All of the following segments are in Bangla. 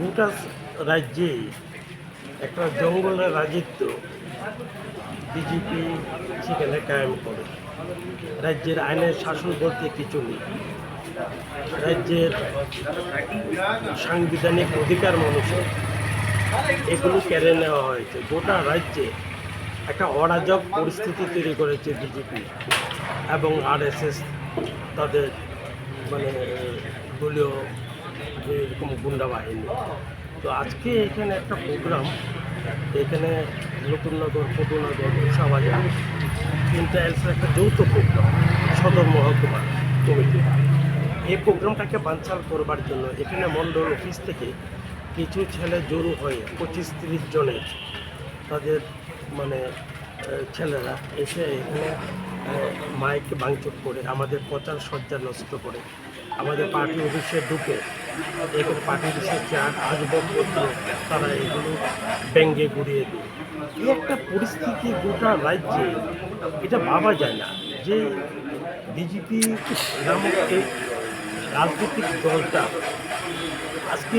গোটা রাজ্যে একটা জঙ্গলের রাজত্ব বিজেপি সেখানে কায়েম করে। রাজ্যের আইনের শাসন বলতে কিছু নেই। রাজ্যের সাংবিধানিক অধিকার মানুষের এগুলো কেড়ে নেওয়া হয়েছে। গোটা রাজ্যে একটা অরাজক পরিস্থিতি তৈরি করেছে বিজেপি এবং আরএসএস তাদের মানে দলীয় যে এরকম গুন্ডা বাহিনী। তো আজকে এখানে একটা প্রোগ্রাম এখানে নতুননগর পটুনগর উষাবাজার তিনটা এলসের একটা যৌথ প্রোগ্রাম সদর মহকুমা কমিটি। এই প্রোগ্রামটাকে বানচাল করবার জন্য এখানে মণ্ডল অফিস থেকে কিছু ছেলে জড়ো হয়ে পঁচিশ তিরিশ জনের তাদের মানে ছেলেরা এসে এখানে মাইক ভাঙচুর করে, আমাদের প্রচার সজ্জা নষ্ট করে আমাদের পার্টি অফিসে ঢুকে এখানে পার্টি অফিসের চেয়ার আসবাবপত্র তারা এগুলো ব্যঙ্গে গুড়িয়ে দিই এই একটা পরিস্থিতি গোটা রাজ্যে, এটা ভাবা যায় না যে বিজেপি নামক এই রাজনৈতিক দলটা আজকে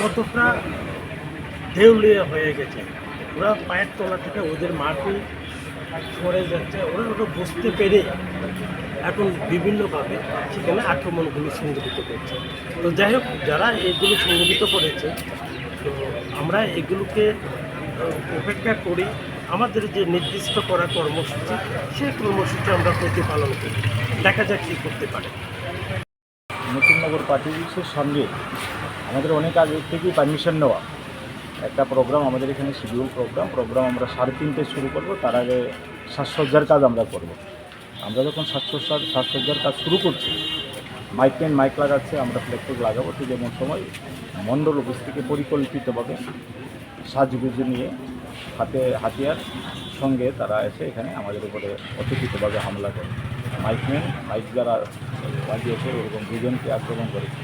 কতটা দেউলিয়া হয়ে গেছে। ওরা পায়ের তলা থেকে ওদের মাটি সরে যাচ্ছে, ওরা ওটা বুঝতে পেরে এখন বিভিন্নভাবে সেখানে আক্রমণগুলো সংগঠিত করছে তো যাই হোক, যারা এগুলো সংগঠিত করেছে, তো আমরা এগুলোকে উপেক্ষা করি আমাদের যে নির্দিষ্ট করা কর্মসূচি, সেই কর্মসূচি আমরা প্রতিপালন করি। দেখা যাক কী করতে পারে। নতুননগর অফিসের সঙ্গে আমাদের অনেক আগে থেকেই পারমিশন নেওয়া। একটা প্রোগ্রাম আমাদের এখানে শিডিউল প্রোগ্রাম প্রোগ্রাম আমরা সাড়ে তিনটে শুরু করব, তার আগে সাজসজ্জার কাজ আমরা করব। আমরা যখন সাজসজ্জা সাজসজ্জার কাজ শুরু করছি মাইক পেন মাইক লাগাচ্ছে, আমরা ফ্লেক্টর লাগাবো ঠিক যেমন সময় মণ্ডল অফিস থেকে পরিকল্পিতভাবে সাজগুজু নিয়ে হাতে হাতিয়ার সঙ্গে তারা এসে এখানে আমাদের উপরে অতর্কিতভাবে হামলা করে। মাইকম্যান মাইক যারা বাজিয়েছে ওরকম দুজনকে আক্রমণ করেছে।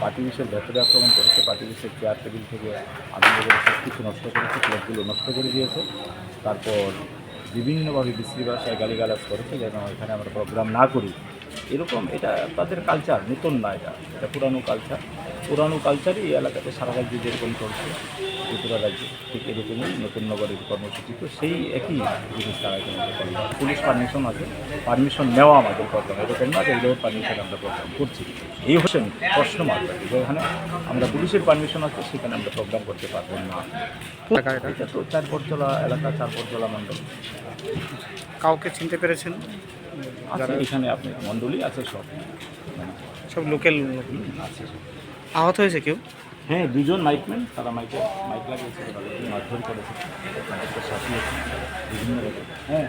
পার্টি অফিসের ভেতরে আক্রমণ করেছে পার্টি অফিসের চেয়ার টেবিল থেকে আনন্দ করে সব কিছু নষ্ট করেছে প্লেটগুলো নষ্ট করে দিয়েছে। তারপর বিভিন্নভাবে বিশ্রী ভাষায় গালিগালাজ করেছে যেন এখানে আমরা প্রোগ্রাম না করি। এরকম এটা তাদের কালচার নতুন না এটা এটা পুরানো কালচার পুরানো কালচারই এই এলাকাতে সারা রাজ্যে যেরকম চলছে ত্রিপুরা রাজ্যে ঠিক এরকমই নতুন নগরের কর্মসূচি তো সেই একই জিনিস তারা। পুলিশ পারমিশন আছে পারমিশন নেওয়া আমাদের প্রোগ্রাম এরকম না যে পারমিশন আমরা প্রোগ্রাম করছি। এই হচ্ছে প্রশ্ন মাত্রা যেখানে আমরা পুলিশের পারমিশন আছে সেখানে আমরা প্রোগ্রাম করতে পারব না। এটা? তো চার পরচলা এলাকা চার পরচলা মণ্ডল। কাউকে চিনতে পেরেছেন? এখানে আপনি মণ্ডলই আছে সব। সব লোকাল আছে আহত হয়েছে কেউ? হ্যাঁ দুজন মাইকম্যান তারা মাইকে মাইক লাগিয়েছে মারধর করেছে। বিভিন্ন হ্যাঁ।